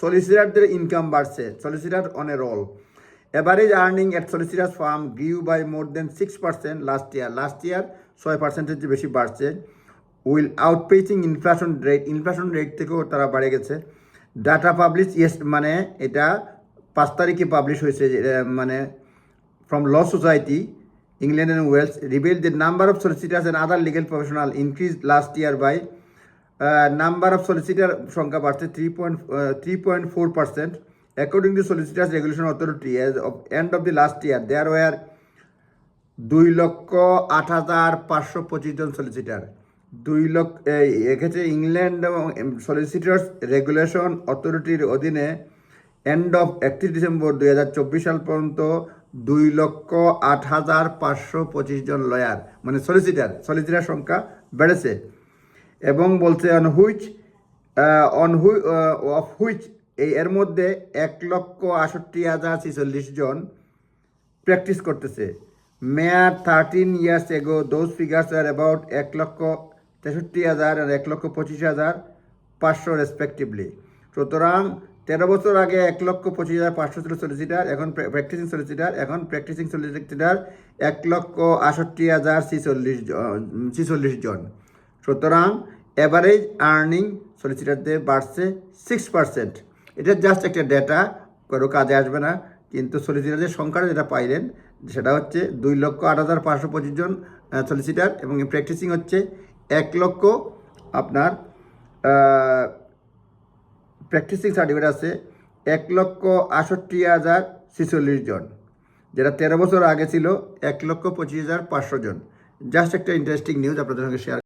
সলিসিটারদের income বাড়ছে solicitor on a roll average earning at solicitor firm grew by more than six percent last year last year ছয় পার্সেন্টের চেয়ে বেশি বাড়ছে। Will outpacing inflation rate inflation rate থেকেও তারা বাড়ে গেছে। ডাটা পাবলিশ ইয়েস মানে এটা পাঁচ তারিখে পাবলিশ হয়েছে মানে from Law society England and Wales, revealed the number of solicitors and other legal professional increased last year by uh, of solicitor সংখ্যা বাড়ছে three point three point four percent according to solicitors regulation authority as of end of the last year there were দুই লক্ষ আট হাজার পাঁচশো পঁচিশ জন solicitor দুই লক্ষ এক্ষেত্রে ইংল্যান্ড এবং সলিসিটার্স রেগুলেশন অথরিটির অধীনে এন্ড অফ একত্রিশ ডিসেম্বর দুই হাজার চব্বিশ সাল পর্যন্ত দুই লক্ষ আট হাজার পাঁচশো পঁচিশ জন লয়ার মানে সলিসিটার সলিসিটার সংখ্যা বেড়েছে। এবং বলছে on which on which of which এই এর মধ্যে এক লক্ষ আষট্টি হাজার ছিচল্লিশ জন প্র্যাকটিস করতেছে। মেয়ার thirteen years ago those figures are about এক লক্ষ তেষট্টি হাজার আর এক লক্ষ পঁচিশ হাজার পাঁচশো রেসপেক্টিভলি সুতরাং তেরো বছর আগে এক লক্ষ পঁচিশ হাজার পাঁচশো ছিল সলিসিটার এখন প্র্যাকটিসিং সলিসিটার এখন প্র্যাকটিসিং সলিসিটার এক লক্ষ আষট্টি হাজার ছিচল্লিশ জন ছিচল্লিশ জন। সুতরাং অ্যাভারেজ আর্নিং সলিসিটারদের বাড়ছে সিক্স পার্সেন্ট এটা জাস্ট একটা ডেটা কারও কাজে আসবে না। কিন্তু সলিসিটারদের সংখ্যাটা যেটা পাইলেন, সেটা হচ্ছে দুই লক্ষ আট হাজার পাঁচশো পঁচিশ জন সলিসিটার এবং প্র্যাকটিসিং হচ্ছে এক লক্ষ আপনার প্র্যাকটিসিং সার্টিফিকেট আছে এক লক্ষ আষট্টি হাজার ছিচল্লিশ জন, যেটা তেরো বছর আগে ছিল এক লক্ষ পঁচিশ হাজার পাঁচশো জন। জাস্ট একটা ইন্টারেস্টিং নিউজ আপনাদের সঙ্গে শেয়ার